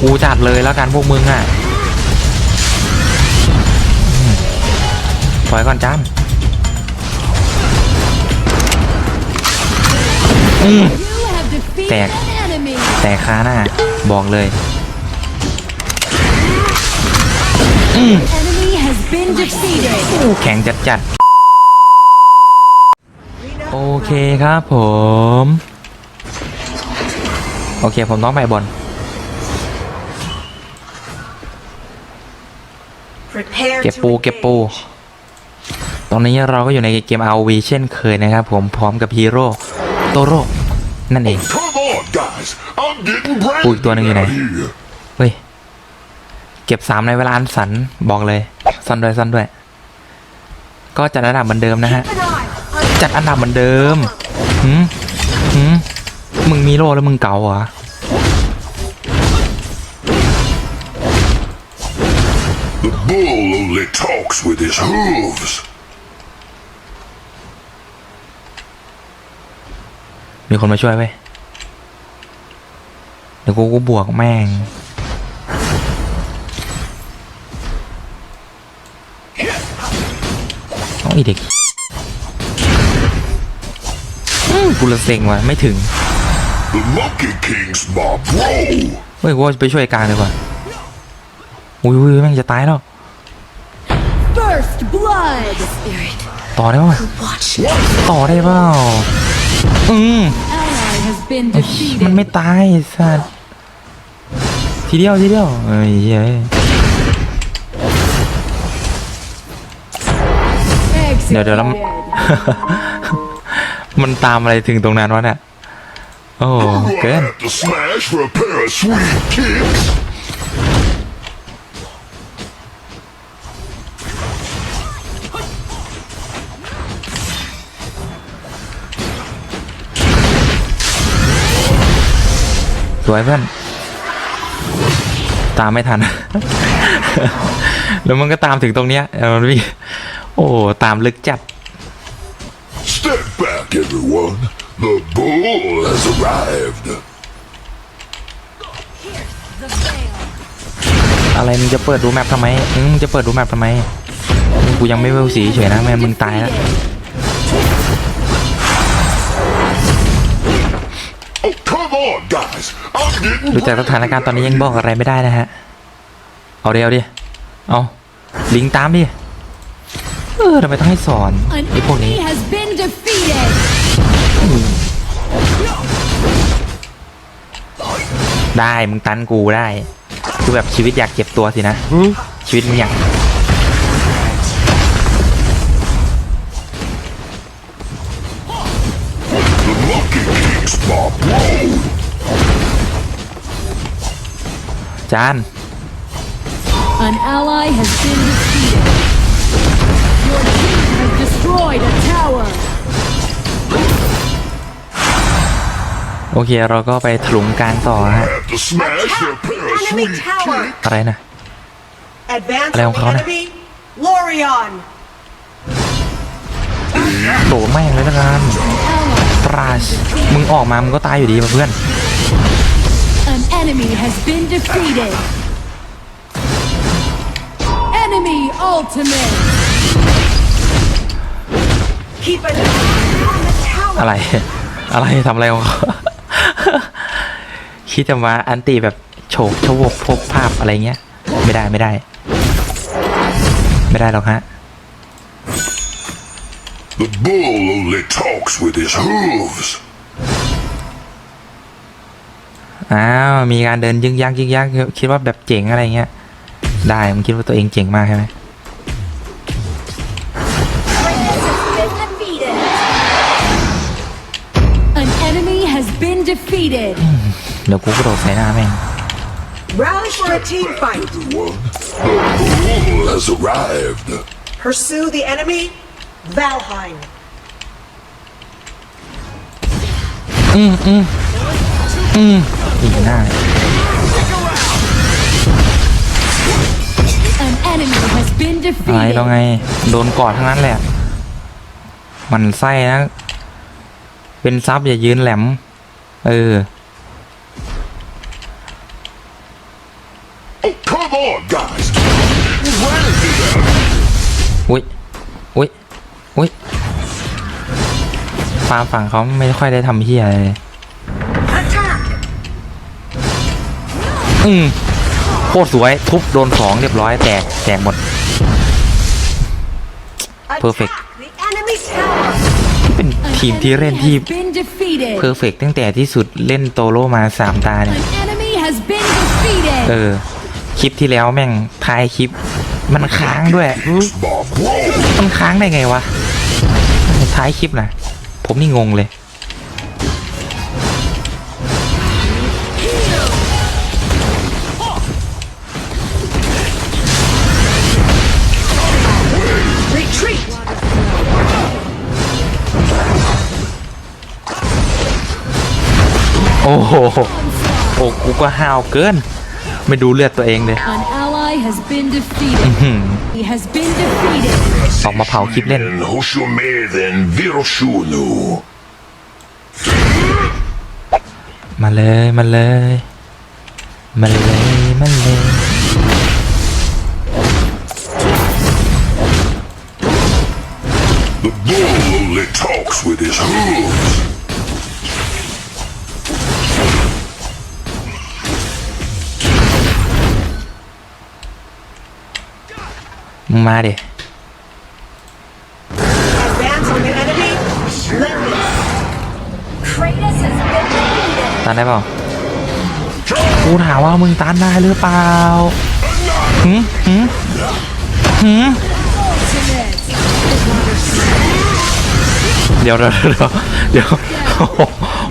กูจัดเลยแล้วกันพวกมึงอะอืมถอยก่อนจาม You have defeated Tẹt. an enemy. แต่ค้าหน้า บอกเลยแข็งจัดจัดโอเคครับผม โอเคผมต้องไปบอล เก็บ to ปูเก็บปู engage. ตอนนี้เราก็อยู่ในเกม RV เช่นเคยนะครับผมพร้อมกับฮีโร่โตโร่นั่นเอง Come on, guys. I'm getting brand Ui, tuần này như này. here. เฮ้ยเก็บสามในเวลาอันสันบอกเลยซ่อนด้วยซ่อนด้วย ก็จัดอันดับเหมือนเดิมนะฮะ Keep an eye on จัดอันดับเหมือนเดิมหืมหืมมึงมีโล่แล้วมึงเก่าเหรอ bull only talks with his hooves. มีคนมาช่วยเว้ย เดี๋ยวกูกูบวกแม่งเอาอีเด็กอืมกูละเซ็งว่ะไม่ถึง The Monkey King's my bro. เฮ้ยกูว่าไปช่วยกลางดีกว่าอุ้ยอุ้ยแม่งจะตายแล้ว First blood. Spirit. ต่อได้ป่ะ Watch. ต่อได้เปล่าอืม Ally has been มันไม่ defeated. ตายไอ้สัตว์ทีเดียวทีเดียวเอ้ยเฮ้ยเดี๋ยวเดี๋ยวแล้ว Executed. มันตามอะไรถึงตรงนั้นวะเนี่ยโอ้ Gonna เกิน สวยเพื่อน ตามไม่ทัน แล้วมันก็ตามถึงตรงเนี้ยเออมันมีโอ้ ตามลึกจัด Step back, everyone. The bull has arrived. อะไรมึงจะเปิดดูแมปทำไม อืมมึงจะเปิดดูแมปทำไม กูยังไม่เวลสีเฉยนะแม่งมึงตายแล้ว ดูจากสถานการณ์ตอนนี้ยังบอกอะไรไม่ได้นะฮะ เอาเดียวดิ เอาลิงตามดิ เออทำไมต้องให้สอน An ไอ้พวกนี้ enemy has been defeated. ได้ มึงตันกูได้ คือแบบชีวิตอยากเจ็บตัวสินะ ชีวิตมึงอยาก จาน An ally has been defeated. Your team has destroyed a tower. โอเคเราก็ไปถลุงกลางต่อฮะ Have to smash for a Attack pair the of enemy sweet tower. kicks. อะไรนะ Advance อะไร on ของ the เขานะ enemy. Lorion. โหลแม่งเลยละกันตราชมึงออกมา มึงก็ตายอยู่ดีป่ะเพื่อน An enemy has been defeated. Enemy ultimate. Keep an eye on the tower. อะไร อะไรทำอะไรของเขา คิดจะมาอันตีแบบโฉกชวกพกภาพอะไรเงี้ย ไม่ได้ไม่ได้ ไม่ได้หรอกฮะ The bull only talks with his hooves. อ้าวมีการเดินยึกยักยึกยักคิดว่าแบบเจ๋งอะไรเงี้ยได้มึงคิดว่าตัวเองเจ๋งมากใช่ไหม An enemy has been defeated. เดี๋ยวกูกระโดดใส่หน้าแม่ง Rally for a team Back, fight. everyone. The bull has arrived. Pursue the enemy. Valheim. อืมอืมอืม อีกหน้า An enemy has been อะไรเรา defeated. ไง โดนกอดทั้งนั้นแหละ มันไส้นะ เป็นซับอย่ายืนแหลม เออ on, guys. You ran into them. อุ้ยอุ้ยอุ้ยฟาร์มฝั่งเขาไม่ค่อยได้ทำเฮียอะไรเลย โคตรสวย ทุบโดนสองเรียบร้อยแตกแตกหมด Perfect. Attack the enemy tower! เป็น An ทีมที่ enemy เล่นที่ has been defeated. เพอร์เฟกตั้งแต่ที่สุดเล่นโตโร่มาสามตาเนี่ย An enemy has been defeated. เออ คลิปที่แล้วแม่งท้ายคลิป มันค้างด้วย My bro. มันค้างได้ไงวะท้ายคลิปนะผมนี่งงเลย อ้โหโอ้กูก็ห้าวเกิน ไม่ดูเลือดตัวเองเลย An ally has been defeated. หืม He has been defeated. ออกมาเผาคลิปเล่น En Hoshomeden Viroshunu. มาเลย มาเลย มาเลย มาเลย มึงมาดิ Advance on the enemy! Splendid! Kratos has been defeated. ตันได้เปล่ากูถามว่ามึงตันได้หรือเปล่าหืมหืมหืม Ultimate. เดี๋ยวเดี๋ยวเดี๋ยวเดี๋ยวโอ้โห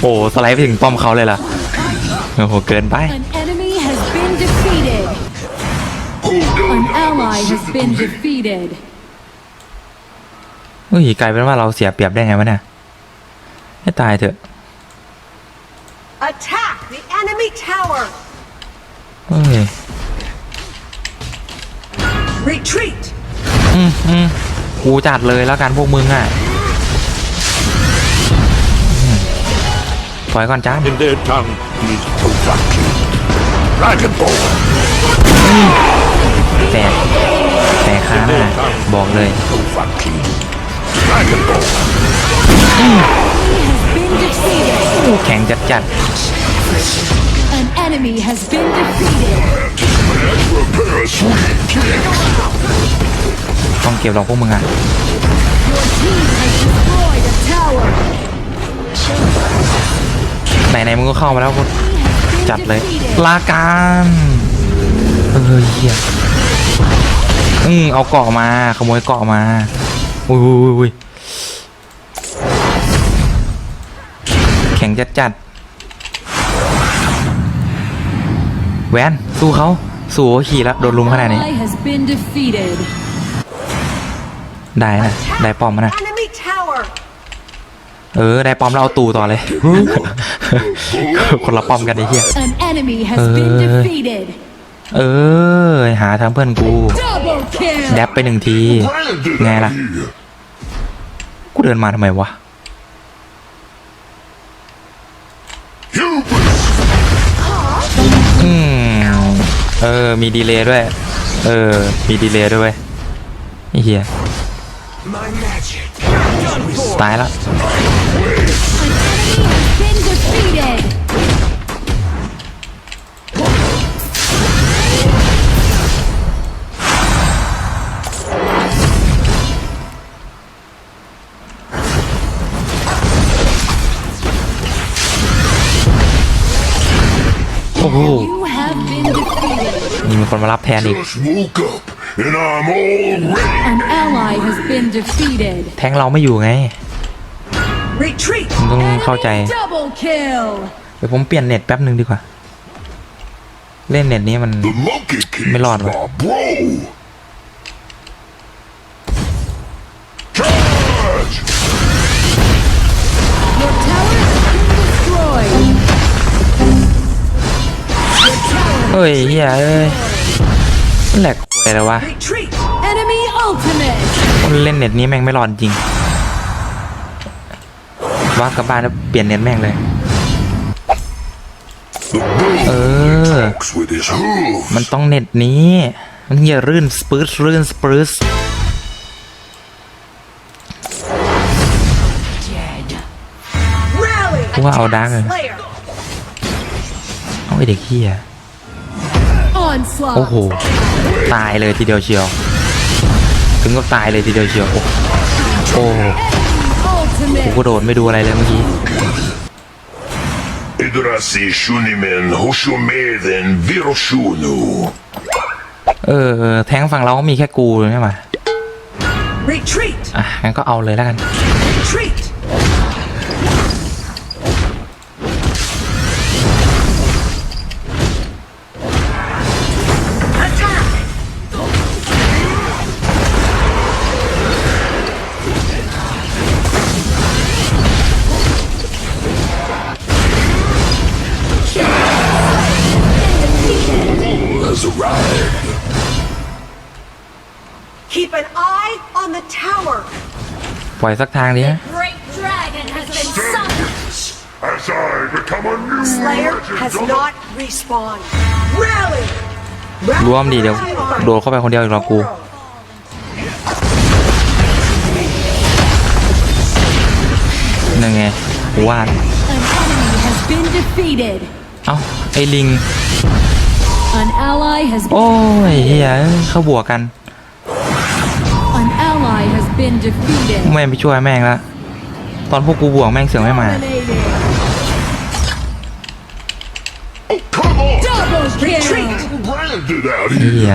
โอ้โหสไลด์ไปถึงป้อมเขาเลยล่ะโอ้โหเกินไป An ally has been Sister defeated. เฮ้ยกลายเป็นว่าเราเสียเปรียบได้ไงวะเนี่ยให้ตายเถอะ Attack the enemy tower! เฮ้ย Retreat! อืมอืมกูจัดเลยแล้วกันพวกมึงอะอืมถอยก่อนจ้า in their tongue is Tovaki. Dragon Ball. แตกแต่ค้าหน้าบอกเลยแข็งจัดจัดต้องเก็บรองพวกมึงอะไหนๆมึงก็เข้ามาแล้วจัดเลยลาการเออเหี้ย อืมเอาเกาะมา ขโมยเกาะมา อุ้ยอุ้ยอุ้ยแข็งจัดจัดแวนสู้เขาสู้โอขี่แล้วโดนลุมขนาดนี้ Ally has been defeated. ได้นะ ได้ป้อมมานะ Enemy tower! เออ ได้ป้อมแล้วเอาตูต่อเลย คนละป้อมกันไอ้เหี้ย An enemy has Uh. been defeated. เออ หาทางเพื่อนกู Double kill. แดบไปหนึ่งที Branded Nghe out là- here. กูเดินมาทำไมวะ Hubris. อืม เออ มีดีเลย์ด้วย เออ มีดีเลย์ด้วยเวยไอ้เหี้ย My magic. ตายแล้ว มีคนมารับแทนอีก Just woke up and I'm all ready. An ally has been defeated. แทงเราไม่อยู่ไง Retreat! มึงต้องเข้าใจ Enemy double kill. เดี๋ยวผมเปลี่ยนเน็ตแป๊บหนึ่งดีกว่า เล่นเน็ตนี้มัน The Monkey King's Mấy lọt rồi. my bro. Charge! Your tower has been destroyed. เฮ้ยเฮียเอ้ยมัน แหลกควยเลยวะ Retreat! Enemy ultimate. คนเล่นเน็ตนี้แม่งไม่รอดจริง ว่ากลับบ้านแล้วเปลี่ยนเน็ตแม่งเลย The bull Uh. talks with his hooves. มันต้องเน็ตนี้ มันอย่ารื่นสปืสรื่นสปืส Rally! Wow, Attack đáng rồi. Slayer! เอาไอเด็กเฮีย Onslaught. โอ้โห ตายเลยทีเดียวเชียว ถึงกับตายเลยทีเดียวเชียว โอ้โอ้กู Ultimate. ก็โดดไม่ดูอะไรเลยเมื่อกี้ Idrasi shunimen hoshomeden viroshunu. เออเออ แท้งฝั่งเราก็มีแค่กูใช่ไหม Retreat! อะงั้นก็เอาเลยแล้วกัน Retreat! ปล่อยสักทางดีนะ Great dragon has been summoned. As I become a new Slayer legend has of the not respawned. Rally! รวมดีเดี๋ยวโดดเข้าไปคนเดียวอีกหรอกกู นั่นไงกูว่า An enemy has been defeated. เอ้า ไอ้ลิง An ally has โอ้ยเฮียเขาบวกกัน an ally has been defeated. ไม่ไปช่วยแม่งละตอนพวกกูบวกแม่งเสือกไม่มา Dominated. Oh, come on! Double Retreat. kill. Branded out เฮี here. ย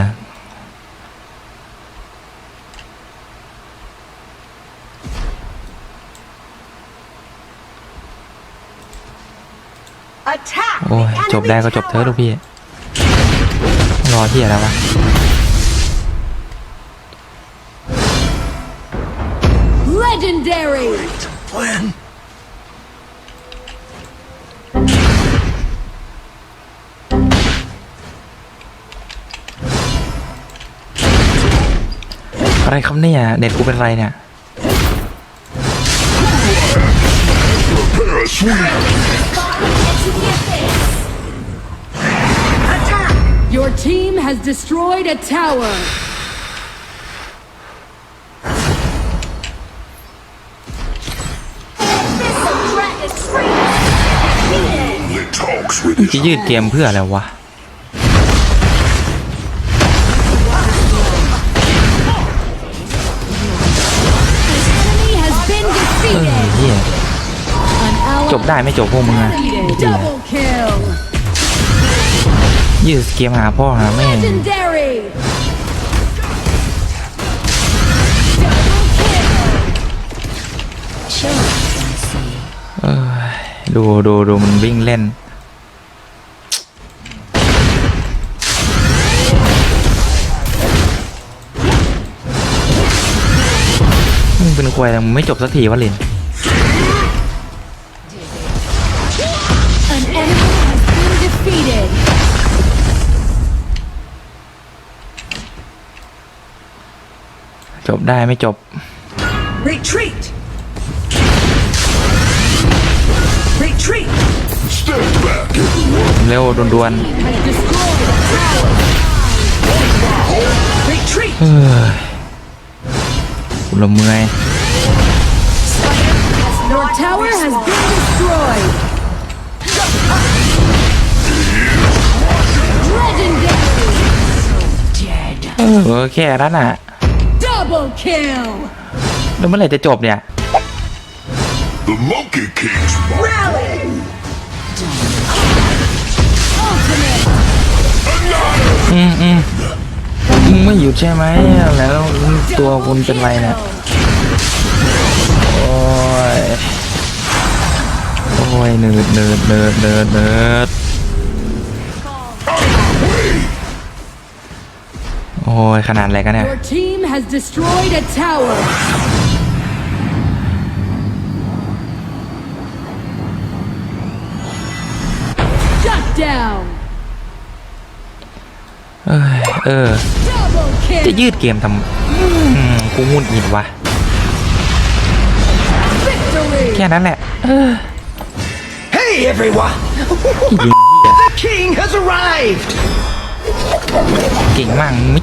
Attack! โอ้ย the จบได้ enemy ก็จบเถอะลูก tower. พี่รอที่อะไรวะ Legendary. Plan. อะไรครับเนี่ยเน็ตกูเป็นไรเนี่ย Prepare a sweep. Attack! Your team has destroyed a tower. จะยืดเกมเพื่ออะไรวะเออพี่จบได้ไม่จบพวกมึงอะไอ้เหี้ยืดเกมหาพ่อหาแม่เห็นดูดูดูมันวิ่งเล่น มึงเป็นควายแต่มึงไม่จบสักทีวะลิน An enemy has been defeated. จบได้ไม่จบ Retreat! Retreat! Step back, everyone. เร็วด่วน Has destroyed a tower. Retreat! ๆเฮ้ยกูละเมื่อย Your tower has been destroyed. Legendary. เออแค่นั้นอะ Double kill. แล้วเมื่อไหร่จะจบเนี่ย The Monkey King's Rally! Ultimate. อืมอืมมึงไม่หยุดใช่ไหมแล้วตัวคุณเป็นไรเนี่ยโอ้ย โอ้ยเนิร์ดเนิร์ดเนิร์ดเนิร์ดเนิร์ดโอ้ยขนาดอะไรกันเนี่ย Your team has destroyed a tower. Shut down. เอ้ยเออ Double จะ kill. ยืดเกมทำอืมกูงุนงิดวะ Victory. แค่นั้นแหละเออ Hey everyone! ยิงเหี้ยเก่งมากมึงไม่